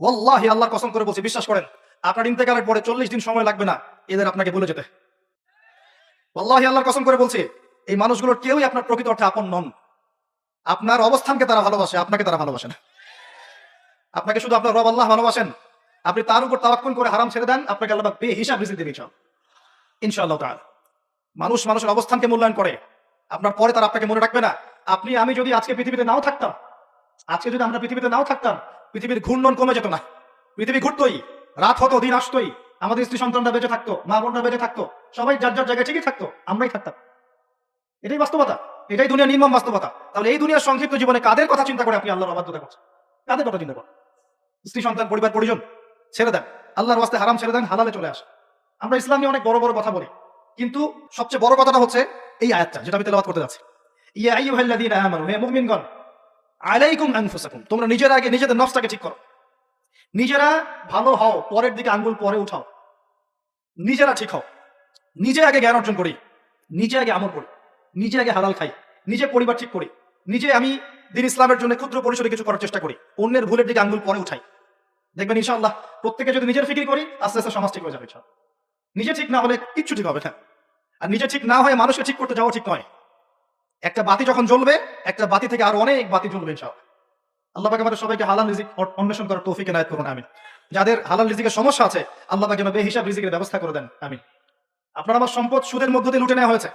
ওয়াল্লাহি আল্লাহর কসম করে বলছি, বিশ্বাস করেন, আপনার ইন্তেকালের পরে চল্লিশ দিন সময় লাগবে না, এদের আপনাকে বলে যেতে। ওয়াল্লাহি আল্লাহর কসম করে বলছি, এই মানুষগুলোর কেউই আপনার প্রকৃত অর্থে আপন নন। আপনার অবস্থানকে তারা ভালোবাসে, আপনাকে তারা ভালোবাসে না। আপনাকে শুধু আপনার রব আল্লাহ ভালোবাসেন, আপনি তার উপর তাওয়াক্কুল করে হারাম ছেড়ে দেন, আপনাকে আল্লাহ বে হিসাব রিজিক দেবে ইনশাআল্লাহ তাআলা। মানুষ মানুষের অবস্থানকে মূল্যায়ন করে, আপনার পরে তারা আপনাকে মনে রাখবে না। আপনি, আমি যদি আজকে পৃথিবীতে নাও থাকতাম, আজকে যদি আমরা পৃথিবীতে নাও থাকতাম পৃথিবীর ঘূর্ণন কমে যেত না। পৃথিবী ঘুরতই, রাত হতো, দিন আসতোই। আমাদের স্ত্রী সন্তানরা বেঁচে থাকতো, মা বোনরা বেঁচে থাকতো, সবাই যার যার জায়গায় ঠিকই থাকতো, আমরাই থাকতাম। এটাই বাস্তবতা, এটাই দুনিয়া নির্মম বাস্তবতা। তাহলে এই দুনিয়ার সংক্ষিপ্ত জীবনে কাদের কথা চিন্তা করে আপনি আল্লাহর অবাধ্যতা করছেন? কাদের কথা চিন্তা করেন? স্ত্রী, সন্তান, পরিবার, পরিজন, ছেড়ে দেন। আল্লাহর ওয়াস্তে হারাম ছেড়ে দেন, হালালে চলে আসে আমরা ইসলাম নিয়ে অনেক বড় বড় কথা বলি, কিন্তু সবচেয়ে বড় কথাটা হচ্ছে এই আয়াতটা, যেটা আমি তেলাওয়াত করতে যাচ্ছি। ইয়া মুমিনগণ আলাইকুম আনফুসাকুম। তোমরা নিজেরা আগে নিজেদের নফসটাকে ঠিক করো। নিজেরা ভালো হও, পরের দিকে আঙ্গুল পরে উঠাও। নিজেরা ঠিক হও। নিজে আগে জ্ঞান অর্জন করি। নিজে আগে আমল করি। নিজে আগে হালাল খাই। নিজে পরিবার ঠিক করি। নিজে আমি দিন ইসলামের জন্য ক্ষুদ্র পরিসরে কিছু করার চেষ্টা করি। অন্যের ভুলের দিকে আঙ্গুল পরে উঠাই। দেখবেন ইনশাআল্লাহ প্রত্যেকে যদি নিজের ফিকির করি, আস্তে আস্তে সমাজ ঠিক হয়ে যাবে নিজে ঠিক না হলে কিচ্ছু ঠিক হবে না। আর নিজে ঠিক না হয়ে মানুষকে ঠিক করতে যাওয়া ঠিক নয়। একটা বাতি যখন জ্বলবে, একটা বাতি থেকে আরও অনেক বাতি জ্বলবে ইনশাআল্লাহ। আল্লাহ পাকে আমাদের সবাইকে হালাল রিজিক অন্বেষণ করার তৌফিক এনায়ত করুন, আমিন। যাদের হালাল রিজিকের সমস্যা আছে, আল্লাহ পাকে যেন বেহিসাব রিজিকের ব্যবস্থা করে দেন, আমিন। আপনার আমার সম্পদ সুদের মধ্য দিয়ে লুটে নেওয়া হয়েছে।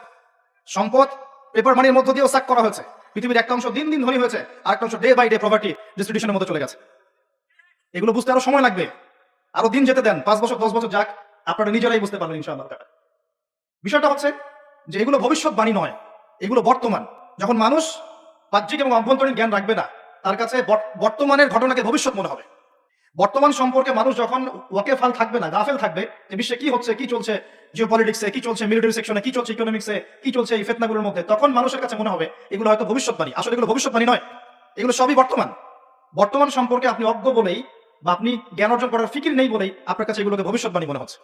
সম্পদ পেপার মানির মধ্য দিয়েও সাক করা হয়েছে। পৃথিবীর একটা অংশ দিন দিন ধনী হয়েছে আর একটা অংশ ডে বাই ডে প্রপার্টি ডিস্ট্রিবিউশনের মধ্যে চলে গেছে। এগুলো বুঝতে আরও সময় লাগবে। আরও দিন যেতে দেন, পাঁচ বছর, দশ বছর যাক, আপনারা নিজেরাই বুঝতে পারবেন ইনশাআল্লাহ বিষয়টা হচ্ছে যে এগুলো ভবিষ্যৎবাণী নয়। এগুলো বর্তমান। যখন মানুষ বাহ্যিক এবং অভ্যন্তরীণ জ্ঞান রাখবে না, তার কাছে বর্তমানের ঘটনাকে ভবিষ্যৎ মনে হবে। বর্তমান সম্পর্কে মানুষ যখন ওয়াকেফাল থাকবে না, গাফেল থাকবে যে বিশ্বে কি হচ্ছে, কি চলছে জিও পলিটিক্সে কি চলছে মিলিটারি সেকশনে কি চলছে ইকোনমিক্সে কি চলছে, এই ফেতনাগুলোর মধ্যে, তখন মানুষের কাছে মনে হবে, এগুলো হয়তো ভবিষ্যৎবাণী। আসলে এগুলো ভবিষ্যৎবাণী নয়। এগুলো সবই বর্তমান। বর্তমান সম্পর্কে আপনি অজ্ঞ বলেই বা আপনি জ্ঞান অর্জন করার ফিকির নেই বলেই আপনার কাছে এগুলোকে ভবিষ্যৎবাণী মনে হচ্ছে।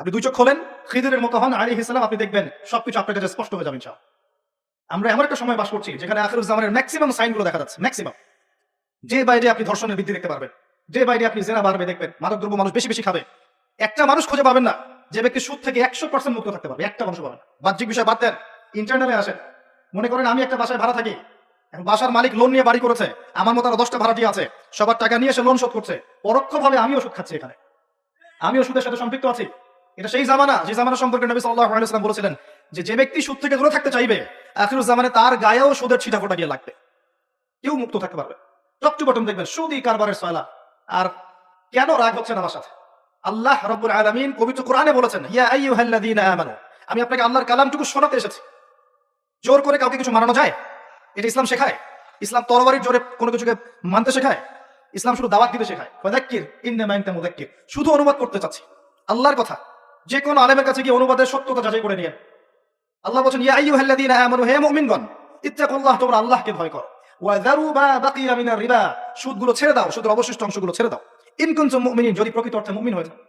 আপনি দুই চোখ খোলেন, খিদিরের মতো হন আলী ইসলাম আপনি দেখবেন সবকিছু আপনার কাছে স্পষ্ট হয়ে যাবে, ইনশাআল্লাহ। আমরা এমন একটা সময় বাস করছি যেখানে আখিরুজ্জামানের ম্যাক্সিমাম সাইনগুলো দেখা যাচ্ছে ম্যাক্সিমাম যে বাইরে আপনি ধর্ষণের বৃদ্ধি দেখতে পারবেন, যে বাইরে আপনি জেনা বাড়বে দেখবেন মাদক দ্রব্য মানুষ বেশি বেশি খাবে। একটা মানুষ খুঁজে পাবেন না যে ব্যক্তি সুদ থেকে একশো পার্সেন্ট মুক্ত থাকতে পারবে, একটা মানুষ পাবেন বাহ্যিক বিষয় বাদ দেন ইন্টারনেটে আসেন। মনে করেন আমি একটা বাসায় ভাড়া থাকি, এখন বাসার মালিক লোন নিয়ে বাড়ি করেছে, আমার মতো আরও দশটা ভাড়াটি আছে, সবার টাকা নিয়ে এসে লোন শোধ করছে, পরোক্ষভাবে আমি ওষুধ খাচ্ছি এখানে। আমি ওষুধের সাথে সম্পৃক্ত আছি। এটা সেই জামানা, যে জামানা সম্পর্কে নবী আলাইহি বলেছিলেন যে যে ব্যক্তি সুদ থেকে দূরে থাকতে চাইবে আখিরুজ জামানে তার গায়েও সুদের ছিটা ফোটা গিয়ে লাগবে। কেউ মুক্ত থাকতে পারবে টপ টু বটম দেখবেন, সুদি কারবারের সয়লা আর কেন রাগ হচ্ছে না আমার সাথে? আল্লাহ রব্বুল আলামিন পবিত্র কোরআনে বলেছেন, ইয়া আমানু। আমি আপনাকে আল্লাহর কালামটুকু শোনাতে এসেছি। জোর করে কাউকে কিছু মানানো যায়? এটা ইসলাম শেখায়? ইসলাম তরবারির জোরে কোনো কিছুকে মানতে শেখায়? ইসলাম শুধু দাওয়াত দিতে শেখায়? শুধু অনুবাদ করতে চাচ্ছি। আল্লাহর কথা। যে কোনো আলেমের কাছে গিয়ে অনুবাদের সত্যতা যাচাই করে নিয়ে আল্লাহ বলছেন, ইয়া আইয়ুহাল্লাযীনা আমানু, হে মুমিনগণ, ইত্তাকুল্লাহ, তোমরা আল্লাহকে ভয় করো। ওয়া যারু মা বাকিয়া মিনার রিবা, সুদগুলো ছেড়ে দাও, সুদের অবশিষ্ট অংশগুলো ছেড়ে দাও। ইন কুনতুম মুমিনিন, যদি প্রকৃত অর্থে মুমিন হয়ে থাকো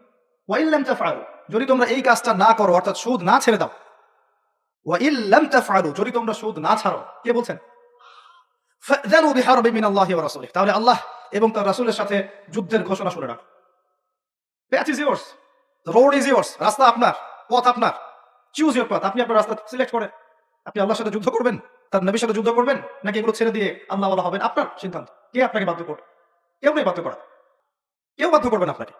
ওয়া ইল্লাম তাফআলু, যদি তোমরা এই কাজটা না করো, অর্থাৎ সুদ না ছেড়ে দাও। ওয়া ইল্লাম তাফআলু, যদি তোমরা সুদ না ছাড়ো, কে বলছেন? ফাযানু বিহারবি মিনাল্লাহি ওয়া রাসূলিহি। তাহলে আল্লাহ এবং তার রাসূলের সাথে যুদ্ধের ঘোষণা শুনে রাখো। Path is yours road is yours রাস্তা আপনার, পথ আপনার। চুজ ইউর পথ আপনি আপনার রাস্তা সিলেক্ট করেন আপনি আল্লাহর সাথে যুদ্ধ করবেন? তার নবীর সাথে যুদ্ধ করবেন? নাকি এগুলো ছেড়ে দিয়ে আল্লাহ আল্লাহ হবেন? আপনার সিদ্ধান্ত। কে আপনাকে বাধ্য করবে? কেউ নেই বাধ্য করা। কেউ বাধ্য করবেন আপনাকে।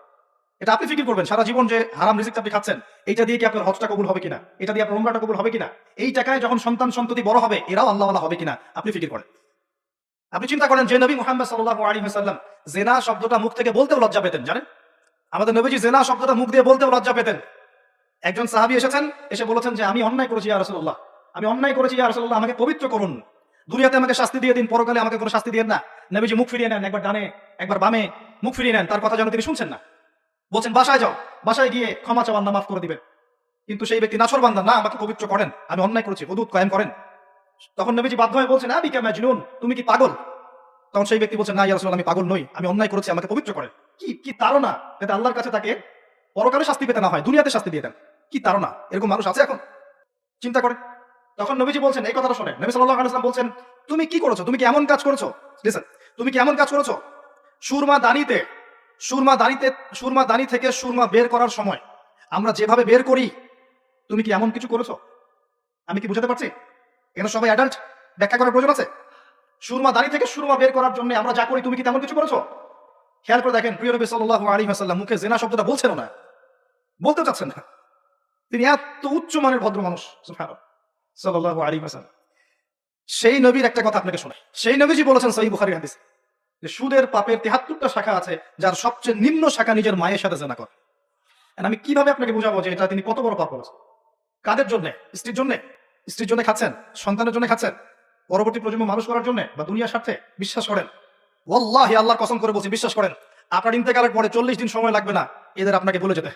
এটা আপনি ফিকির করবেন। সারা জীবন যে হারাম রিজিক আপনি খাচ্ছেন, এইটা দিয়ে কি আপনার হজটা কবুল হবে কিনা? এটা দিয়ে আপনার উমরাটা কবুল হবে কিনা? এই টাকায় যখন সন্তান সন্ততি বড় হবে, এরাও আল্লাহ আল্লাহ হবে কিনা? আপনি ফিকির করেন। আপনি চিন্তা করেন যে নবী মুহাম্মদ সাল্লাল্লাহু আলাইহি ওয়াসাল্লাম জেনা শব্দটা মুখ থেকে বলতেও লজ্জা পেতেন, জানেন? আমাদের নবীজি জেনা শব্দটা মুখ দিয়ে বলতেও লজ্জা পেতেন। একজন সাহাবী এসেছেন, এসে বলেছেন যে, আমি অন্যায় করেছি, ইয়া রাসূলুল্লাহ। আমি অন্যায় করেছি, ইয়া রাসূলুল্লাহ, আমাকে পবিত্র করুন। দুনিয়াতে আমাকে শাস্তি দিয়ে দিন, পরকালে আমাকে কোনো শাস্তি দিয়ে না। নবীজি মুখ ফিরিয়ে নেন, একবার ডানে, একবার বামে, মুখ ফিরিয়ে নেন, তার কথা যেন তিনি শুনছেন না। বলছেন, বাসায় যাও, বাসায় গিয়ে ক্ষমা চাওয়ান না মাফ করে দিবেন। কিন্তু সেই ব্যক্তি নাছর বান্দা, না, আমাকে পবিত্র করেন। আমি অন্যায় করেছি হুদুদ কায়েম করেন। তখন নবীজি বাধ্য হয়ে বলছেন আবি কেমন জুনুন তুমি কি পাগল? তখন সেই ব্যক্তি বলছেন, না, ইয়া আমি পাগল নই, আমি অন্যায় করেছি, আমাকে পবিত্র করেন। কি কি তারা যাতে আল্লাহর কাছে তাকে পরকালে শাস্তি পেতে না হয়, দুনিয়াতে শাস্তি দিয়ে দেন। কি তারা এরকম মানুষ আছে এখন? চিন্তা করে। তখন নবীজি বলছেন, এই কথাটা শোনেন। নবী সাল্লাল্লাহু আলাইহি ওয়াসাল্লাম বলছেন, তুমি কি করেছ? তুমি কি এমন কাজ করেছ? লিসেন তুমি কি এমন কাজ করেছ? সুরমা দানিতে সুরমা দানিতে, সুরমা দানি থেকে সুরমা বের করার সময় আমরা যেভাবে বের করি, তুমি কি এমন কিছু করেছ? আমি কি বুঝাতে পারছি? এখানে সবাই অ্যাডাল্ট ব্যাখ্যা করার প্রয়োজন আছে? সুরমা দানি থেকে সুরমা বের করার জন্য আমরা যা করি, তুমি কি তেমন কিছু করেছ? খেয়াল করে দেখেন, প্রিয় নবী সাল্লাল্লাহু আলাইহি ওয়াসাল্লাম মুখে জেনা শব্দটা বলছেন না। বলতে চাচ্ছেন না। তিনি এত উচ্চ মানের ভদ্র মানুষ সাল্লাল্লাহু আলাইহি ওয়াসাল্লাম। সেই নবীর একটা কথা আপনাকে শোনাই। সেই নবীজি বলেছেন সহি বুখারী হাদিস যে সুদের পাপের তেহাত্তরটা শাখা আছে, যার সবচেয়ে নিম্ন শাখা নিজের মায়ের সাথে জেনা করে। আমি কীভাবে আপনাকে বুঝাবো যে এটা তিনি কত বড় পাপ করেছেন কাদের জন্য? স্ত্রীর জন্য? স্ত্রীর জন্য খাচ্ছেন? সন্তানের জন্য খাচ্ছেন? পরবর্তী প্রজন্ম মানুষ করার জন্য? বা দুনিয়ার স্বার্থে? বিশ্বাস করেন? ওয়াল্লাহি, আল্লাহ কসম করে বলছি, বিশ্বাস করেন। আপনার ইন্তেকালের পরে চল্লিশ দিন সময় লাগবে না। এদের আপনাকে বলে যেতে।